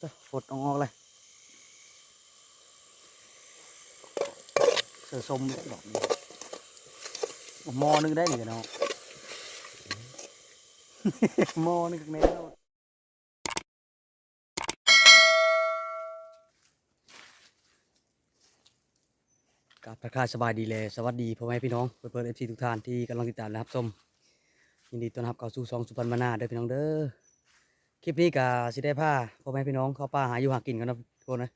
ตะฝดออกเลยเสือสมดอกนี้มอนึงได้หนิเนาะมอนึงแม่แล้วกับทักทายสบายดีเลยสวัสดีพ่อแม่พี่น้องเพื่อนเอฟซีทุกท่านที่กำลังติดตามนะครับชมยินดีต้อนรับเข้าสู่ซองสุพรรณมานาเด้อพี่น้องเด้อ คลิปนี้ก็สิได้พาพ่อแม่พี่น้องเข้าป่าหาอยู่หากินกันนะทุกคนนะ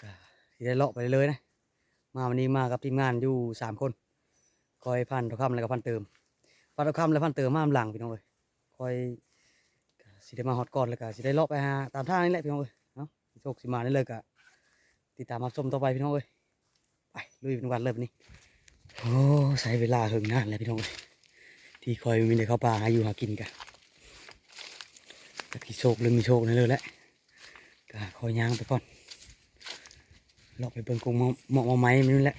ก็สิได้เลาะไปเลยนะ มาวันนี้มากับทีมงานอยู่สามคนคอยพันทองคำแล้วก็พันเติมพันทองคำและพันเติมมาหลังพี่น้องเลยคอยสิได้มาฮอตก่อนแล้วก็สิได้เลาะไปหาตามทางนี่แหละพี่น้องเลยเนาะโชคสิมาได้เลยก็ติดตามมาชมต่อไปพี่น้องเลยไปลุยเป็นวันเลยวันนี้โอ้ใช้เวลาถึงนานแล้วพี่น้องเลยที่คอยมีเลยเข้าป่าหาอยู่หากินกัน จากที่โชคหรือมีโชคนั่นเลยแหละก็คอยย่างไปก่อนเลาะไปเบิ่งกงมะเหมาะมาไม้นี่แหละ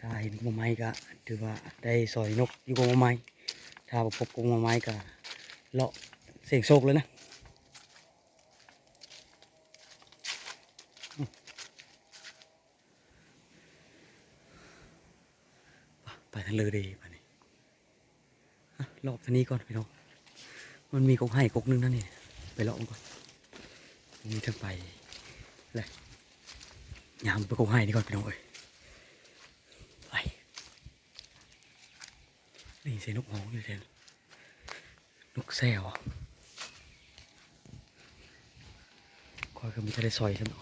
ถ้าเห็นกงไม้ก็ถือว่าได้สอยนกอยู่กงไม้ถ้าพบกงไม้ก็เลาะเสียงโชคเลยนะไปทางเลยดีไปนี่อะรอบทานี้ก่อนพี่น้อง มันมีกกไห้กกนึงนั่นนี่ไปลาะมันก่อนมีทั้งไปเลยยามไปกกไห้นี่ก่อนไปน้องเอ้ยไปนี่เสียนกฮ้องอยู่เสียงนกแซวอะคอยก็มีทะเลซอยใช่ไหม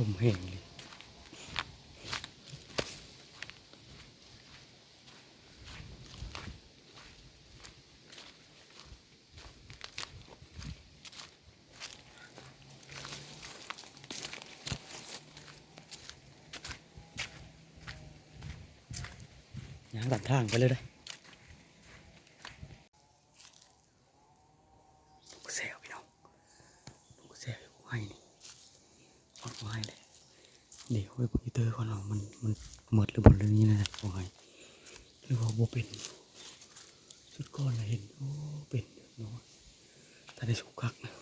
ลมแห้ง เลยย่างตัดทางไปเลยได้ลูกแซวพี่น้องลูกแซวกูให้นี่อดกูให้เลยเดี๋ยวไปเปิดอีเตอร์ก่อนว่ามันมันหมดหรือบนเรื่องนี้นะกูให้หรือว่าโบเป็นสุดก้อนเห็นโอ้เป็นเนาะถ้าได้สุกคักนะ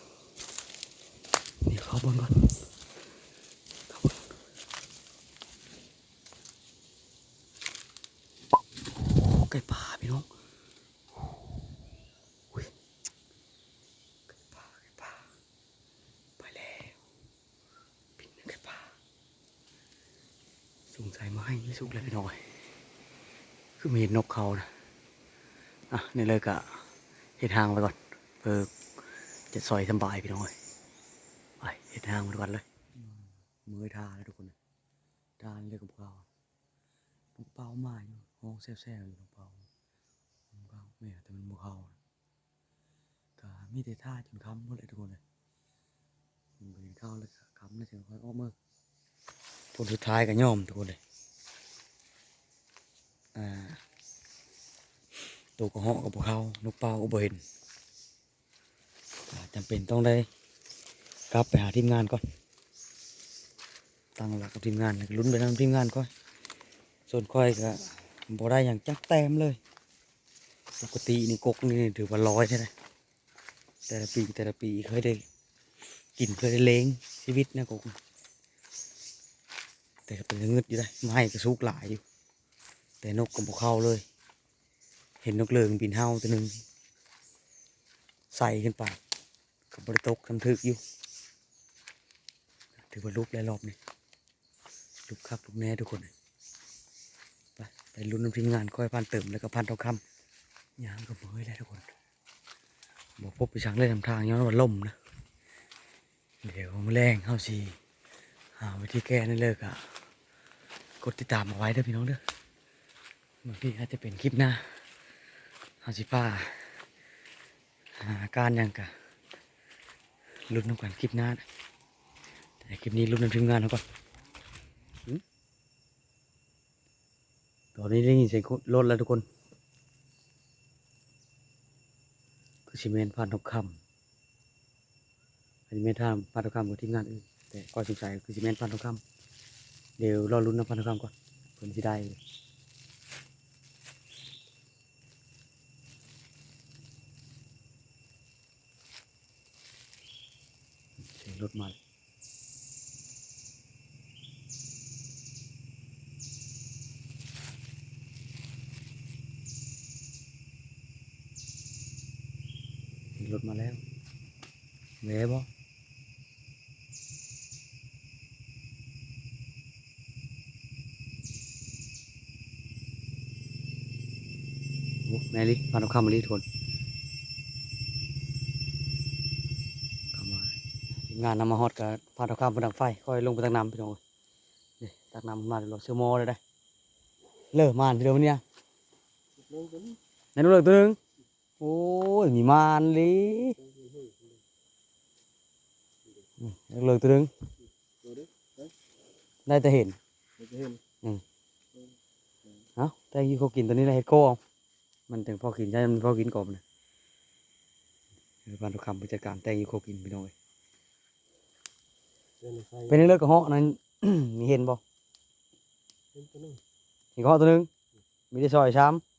เดี๋ยวเขาบนก่อนเข้าเบน โอ้ ไก่ป่าพี่น้องอุ้ยไก่ป่าไก่ป่าไปแล้วปิดหนึ่งไก่ป่าสงสัยมาให้ไม่สุกเลยพี่น้อยคือมีเห็นนกเขานะอะนี่เลยกะเห็ดทางไปก่อนเพื่อจะซอยสบายพี่น้อยไปเห็ดทางไปก่อนเลยมือทาเลยทุกคนทานเลยกับเขาเป้ามาอยู่ห้องแซ่บๆอยู่ เป้านกเป้าแม่แต่มันบ่เข้าก็มีแต่ท่าจนค้ำหมดเลยทุกคนเลยมันบ่เห็นเข้าแล้วค้ำแล้วถึงค่อยออกมือผลสุดท้ายก็ย่อมทุกคนเลยอ่าตัวก็เหาะกับบ่เขานกเป้าก็บ่เห็นจำเป็นต้องได้กลับไปหาทีมงานก่อนตั้งหลักกับทีมงานลุ้นไปทำทีมงานก่อนส่วนค่อยก็บ่ได้อย่างจักแต้มเลย ปกตินี่กกนี่ถือว่าร้อยใช่ไหมแต่ละปีแต่ละปีเคยได้กินเคยได้เล้งชีวิตนะกกแต่ก็เป็นเงืดอยู่ได้ไม้ก็สุกหลายอยู่ แต่นกก็บ่เข้าเลย เห็นนกเลิงบินเฮาตัวหนึ่งใส่ขึ้นไปกับบริตกทำทึกอยู่ ถือว่าลุกหลายรอบนี่ลุกคักลุกแน่ทุกคนไปไปลุ้นน้ำทีมงานค่อยพันเติมแล้วก็พันทองคำ ยางกับเมยเลยทุกคนบอกพบไปช่างเลยทำทางย้อนว่าล่มนะ เดี๋ยวมแรงเข้าสีหาวิธีแก้นั่นเลยกะกดติดตามเอาไว้เด้อพี่น้องเด้อบางทีอาจจะเป็นคลิปหน้าเอาสิป้าหาการยังกะลุ้นน้ำกันคลิปหน้าแต่คลิปนี้ลุ้นน้ำทีมงานเอาก่อนตอนนี้ได้ยินเสียงรถแล้วทุกคน ชิเมนพันทองคำอันนี้เมนทามพันทองคำกับทีมงานอื่นแต่ก็สงสัยคือชิเมนพันทองคำเดี๋ยวรอรุ่นน้ำพันทองคำก่อนผลที่ได้รถมาเล มาแล้วแหวบ่โอ้แม่ลิพาน้ำข้ามมาลิทวนเข้ามาทีมงานนำมาฮอดกับพาน้ำข้ามบนดังไฟ ค่อยลงไปตักน้ำพี่น้องนี่ตักน้ำมาเดี๋ยวเราเชื่อโมเลยได้ เลิกมานทีเดียวมันเนี่ยลงตัวนี้ในนู้นเลิกตัวหนึง โอ้ย มีมานลิเลิกตัวหนึงได้แต่เห็นเอ้าแต่ยี่เขากินตัวนี้ได้เฮ็ดโก้มันถึงพอกินใช่มันพอกินกบนะเออบ้านทุกคำผู้จัดการแต่ยี่เขากินพี่น้อยเป็นในเลิกกระเหาะนั้นมีเห็นบ่เป็นตัวนึงเห็นกระเหาะตัวนึงมีได้ซอยช้ำ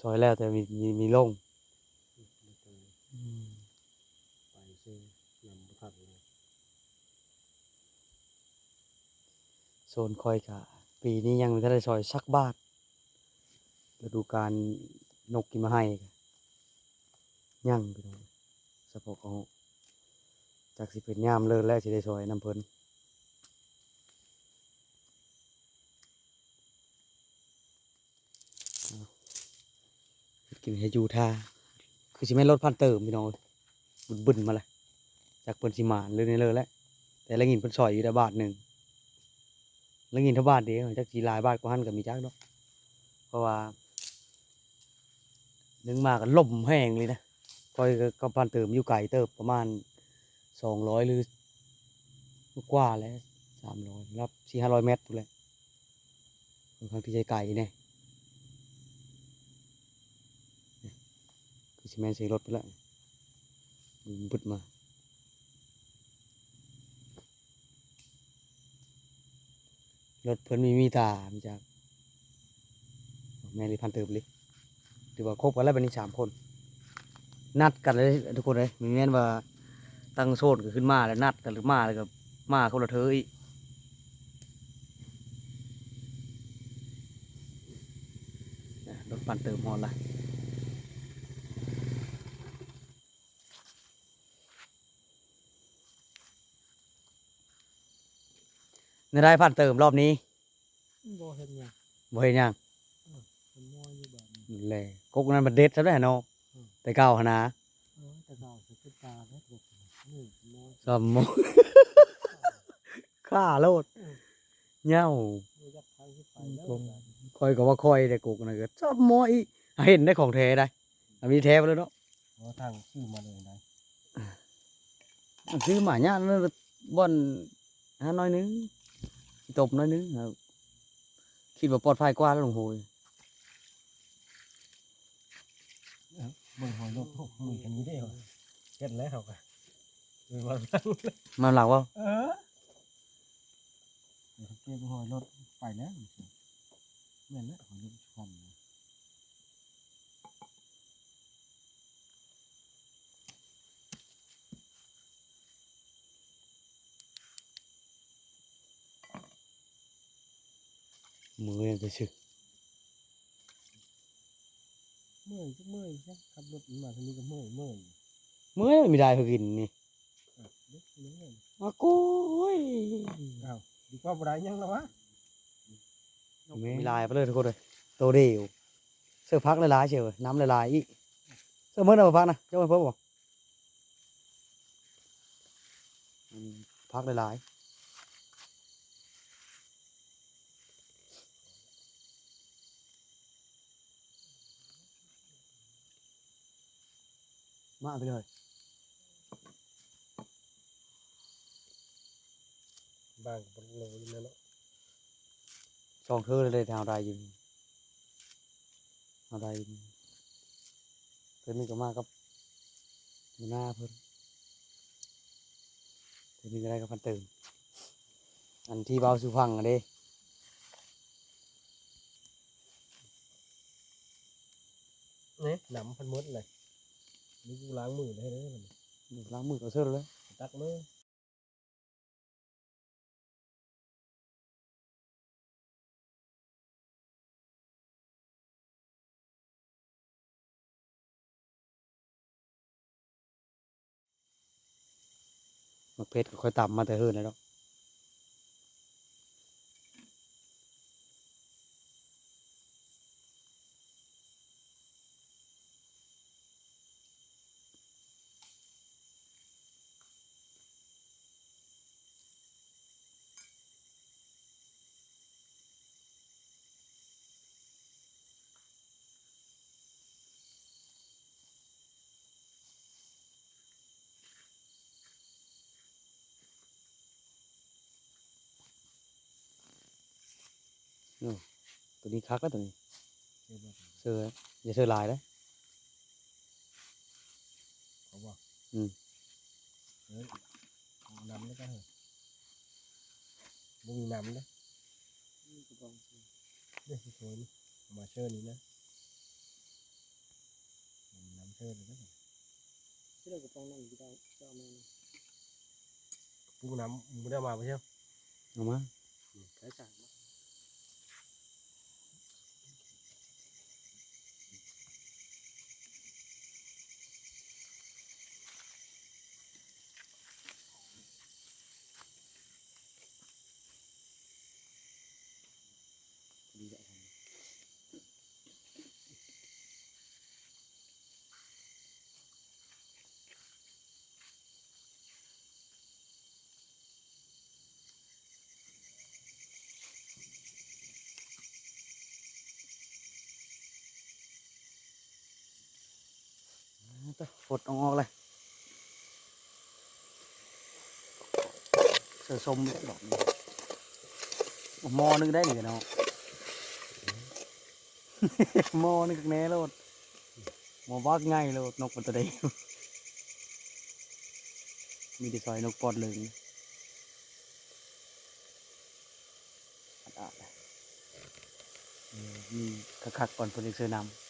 ซอยแล้วแต่มีมีมีลงไปเส้นนำบ่ทันเลยโซนคอยกะ ปีนี้ยังไม่ทันได้ซอยสักบาทฤดูการนกกินมาให้ยังพี่น้องสะโพกเขาจากสิเป็นยามเลิกแล้วสิได้ซอยน้ำเพลิน กินให้อยู่ท่าคือสิแม่นรถพันเติมพี่น้องบุญบุญมาเลยจากเปิ้นสิมาเลยนี่เลยแหละแต่ละงินเพิ่นซอยอยู่ได้บาทหนึ่งละงินเท่าบาทเดียวจักสิหลายบาทกว่าหันก็มีจักดอกเพราะว่านึงมาก็ล่มแห้งเลยนะคอยก็พันเติมอยู่ไกลเติบประมาณสองร้อยหรือกว่าแล้วสามร้อยรับสี่ห้าร้อยเมตรพู้นแหละค่อนข้างที่จไกลเนี่ย คือ ซีเมนต์ใส่รถไปล้วบุดมารถเพิ่นมีมีตามีจากแม่ลิพันเติมเลยถือว่าครบกันแล้วเป็นนี้สามคน นัดกันเลยทุกคนเลยมีแม่นว่าตั้งโซนก็ขึ้นมาแล้วนัดกันหรือมาแล้วก็มาคนละเธออีกรถปั่นเติมฮอนละ ในได้พันเติมรอบนี้บ่เห็นหยังบ่เห็นหยังมันมอยอยู่แบบนี้แหละกกนั้นมันเด็ดซะแล้วเนาะอืมแต่เก่าหนนะเออแต่ดาวสกุลตาแม่กบนี่มอยสมมฆ่าโลดเหย้าบ่ยักทางที่ไปแล้วกงคอยก็ว่าคอยแต่กกนั่นก็ชอบมอยเห็นได้ของแท้ได้อันนี้แท้ไปเลยเนาะบ่ทางชื่อมาเลยได้ซื้อหมาย่านนั่นบ่อนหาน้อยนึง ตบน้อยนึงครับคิดว่าปลอดภัยกว่าแล้วหลวงโหยเบิ่งหอยรถโอ้มือกันนี้ได้เหรอเฮ็ดแล้วเขาก็เบิ่งว่ามาหลังว่าเออเดี๋ยวเขาเก็บหอยรถไปแล้วแม่นแล้วหอยรถควัน มือยังจะชึกเมื่อยจักเมื่อยซะขับรถมาทางนี้ก็เมื่อยเมื่อยมือไม่ได้เพื่อกินนี่อะเด็กเมื่อยอาโก้ยอ้าวดีกว่าบ่ได้ยังแล้ววะมีลายไปเลยทุกคนเลยโตเดียวเสื้อพักหลายๆเชียวน้ำหลายๆอีกเสื้อเมื่อไหร่พักนะเจ้าไม่เพิ่มบ่อืมพักหลาย มาไปเลยบางก็บ่โลอยู่แล้วเนาะสองเธอเลยทางใดอยู่ทางใดอยู่เพิ่นนี่ก็มากับหัวหน้าเพิ่นเพิ่นนี่ก็ได้กับพันเติมอันที่เบาสุพังอะเด้นี่หนำเพันหมดเลย นี่กูล้างมือได้เลยมันล้างมือก็เสื้อเลยตตักเลยมักเพชรก็ค่อยต่ำมาแต่เฮิรนแล้วดอ กตัวนี้คักแล้วตัวนี้เชื่อบ่เสืออย่าเสือหลายเลยเขาบอกอืมเฮ้ยเอาน้ำแล้วก็เหอะบ่มีน้ำเลยเด้สวยนี่เอามาเชิญนี่นะน้ำเชิญเลยนะที่เรากระป๋องนั่งอยู่ได้จะเอามาปรุงน้ำไม่ได้เอามาไม่ใช่เอามาใช้จ่ายมา ฝดออกเลยเสือสมดอกนี้หมอนึงได้หนึ่งเนาะหมอนึงกแน่โลดหมอวักง่ายโลดนกมันตัวเดียวมีแต่ซอยนกปอดเหลึงอัดอาดเลยออมีคักๆก่อนเพิ่นจะซื้อนำเชิญน้ำน้ำเชิ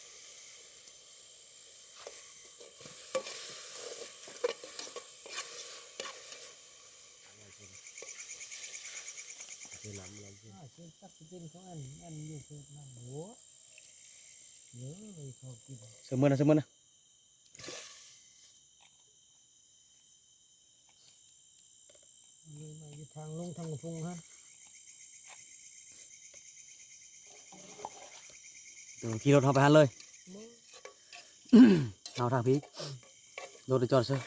ญอ่าเชิญตักกินขอนอันอยู่เชิญนั่งโหเยอะเลยเขากินเสมอนะ เสมอนะมีมาอยู่ทางลงทางกระพุงฮะเดี๋ยวขี่รถเข้าไปหันเลยบ่เอาทางพี่รถไปจอดซะ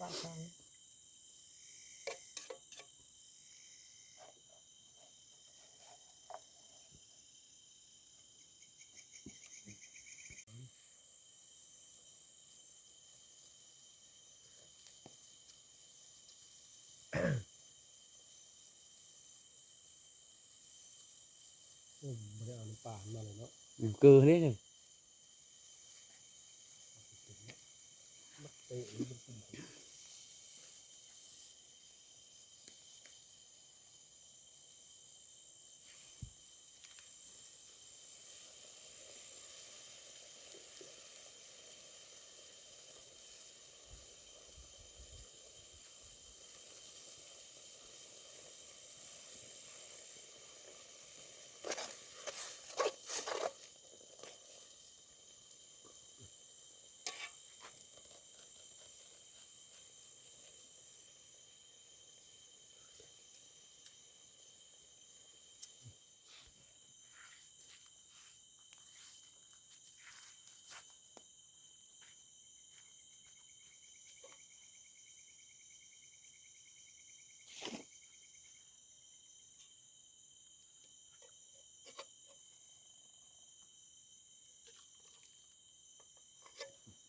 ปากทาง อืม ไม่ได้เอาน้ำปลามาเลยเนาะอืมเกลือนี่เลย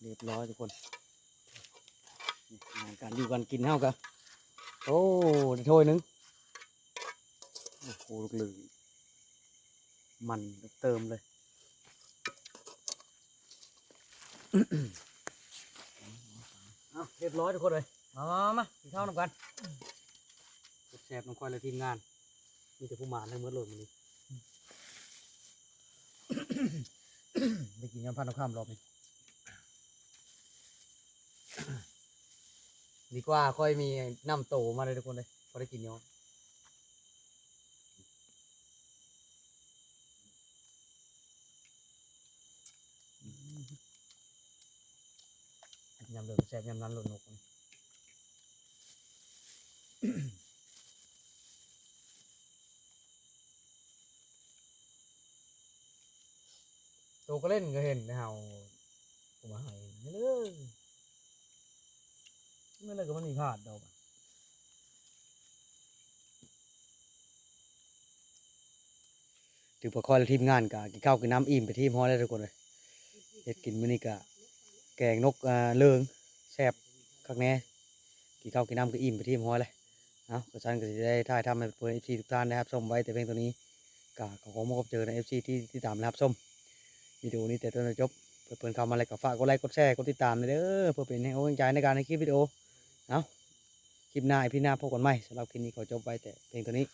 เรียบร้อยทุกคนงานการอยู่กันกินเฮากะโอ้ได้ถ้วยหนึงโอ้โหลูกหลือมันเติมเลยเอาเรียบร้อยทุกคนเลยมามามามากินข้าวนำกันแซ่บน้องคอยเลยทีมงาน มีแต่ผู้หมานทั้งหมดเลยมันนี้ได้กินยำพันธุ์ข้ามรอบนี้ ดีกว่าค่อยมีน้ำโตมาเลยทุกคนเลยพอได้กินเนาะยำเหลืองแซ่บยำนั้นหลนนกนี่โตก็เล่นก็เห็นนะเฮาผมมาให้นี่เลย ไม่เลยก็มันมีพลาดดอกอะถือประคอยและทีมงานกะกินข้าวกินน้ำอิ่มไปทีมฮอแล้วทุกคนเลยเฮ็ดกินมื้อนี้กะแกงนกอ่าเลิงแซ่บคักแน่กินข้าวกินน้ำก็อิ่มไปทีมฮอเลยเอาก็ฉันก็จะได้ถ่ายทำให้เพื่อนเอฟซีทุกท่านนะครับชมไว้แต่เพียงตัวนี้กะขอขอมาพบเจอในเอฟซีที่ที่ตามนะครับชมวิดีโอนี้แต่ต้นจบเพื่อเพื่อนเข้ามาอะไรก็ฝากกดไลค์กดแชร์กดติดตามเลยเด้อเพื่อเป็นให้กำลังใจในการในคลิปวิดีโอ เอาคลิปหน้าอีพี่หน้าพบกันใหม่สำหรับคลิปนี้ขอจบไปแต่เพียงเท่านี้